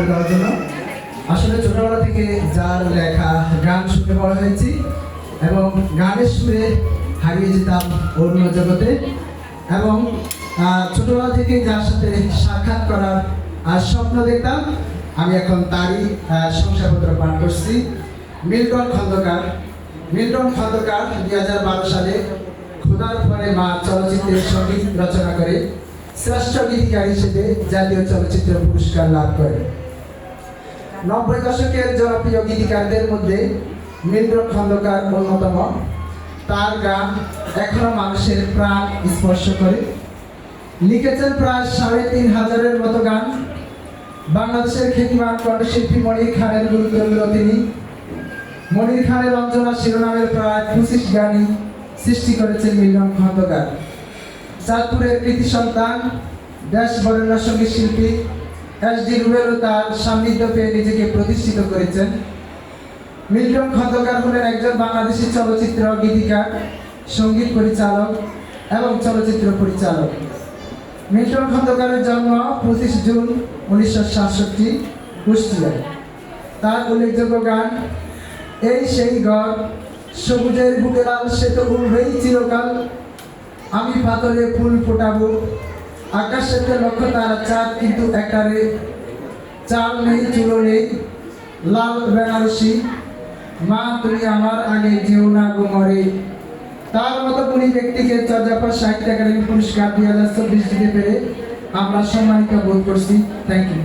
করে দেওয়ার জন্য। আসলে ছোটবেলা থেকে যার লেখা, গান শুনে বড় হয়েছি এবং গানের সুরে হারিয়ে যেতাম অন্য জগতে এবং ছোটবেলা থেকে যার সাথে সাক্ষাৎ করার আর স্বপ্ন দেখতাম, আমি এখন তারই শংসাপত্র পাঠ করছি। মিল্টন খন্দকার মিল্টন খন্দকার দুই হাজার বারো সালে খোদার পরে মা চলচ্চিত্রের সংগীত রচনা করে শ্রেষ্ঠ গীতিকার হিসেবে জাতীয় চলচ্চিত্র পুরস্কার লাভ করে। নব্বই দশকের জনপ্রিয় গীতিকারদের মধ্যে মিল্টন খন্দকার অন্যতম। তার গান এখনও মানুষের প্রাণ স্পর্শ করে। লিখেছেন প্রায় সাড়ে তিন হাজারের মতো গান। বাংলাদেশের খ্যাতিমান কণ্ঠশিল্পী মনির খানের গুরুত্বপূর্ণ তিনি। মনির খানের অঞ্জনা শিরোনামের প্রায় পঁচিশ গানই সৃষ্টি করেছেন মিলন খন্দকার। চাঁদপুরের কৃতি সন্তান, দেশ বরেণ্য সংগীত শিল্পী এস ডি রুবেলও তার সান্নিধ্য নিজেকে প্রতিষ্ঠিত করেছেন। মিল্টন খন্দকার হলেন একজন বাংলাদেশি চলচ্চিত্র গীতিকার, সংগীত পরিচালক এবং চলচ্চিত্র পরিচালক। মিল্টন খন্দকারের জন্ম পঁচিশ জুন উনিশশো সাতষট্টি, কুষ্টিয়ায়। তার উল্লেখযোগ্য গান, এই সেই ঘর সবুজের বুকে লাল সে তো উঠবেই চিরকাল, আমি পাথরে ফুল ফোটাবো আকাশেতে লক্ষ্য তারা চাঁদ, কিন্তু একারে চাল নেই, চুলো নেই, লাল বেনারসি। মা, তুমি আমার আগে যেও না গো মরে। তার মতো কোন ব্যক্তিকে চর্যাপর সাহিত্য একাডেমি পুরস্কার দুই হাজার চব্বিশ দিতে পেরে আমরা সম্মানিত বোধ করছি। Thank you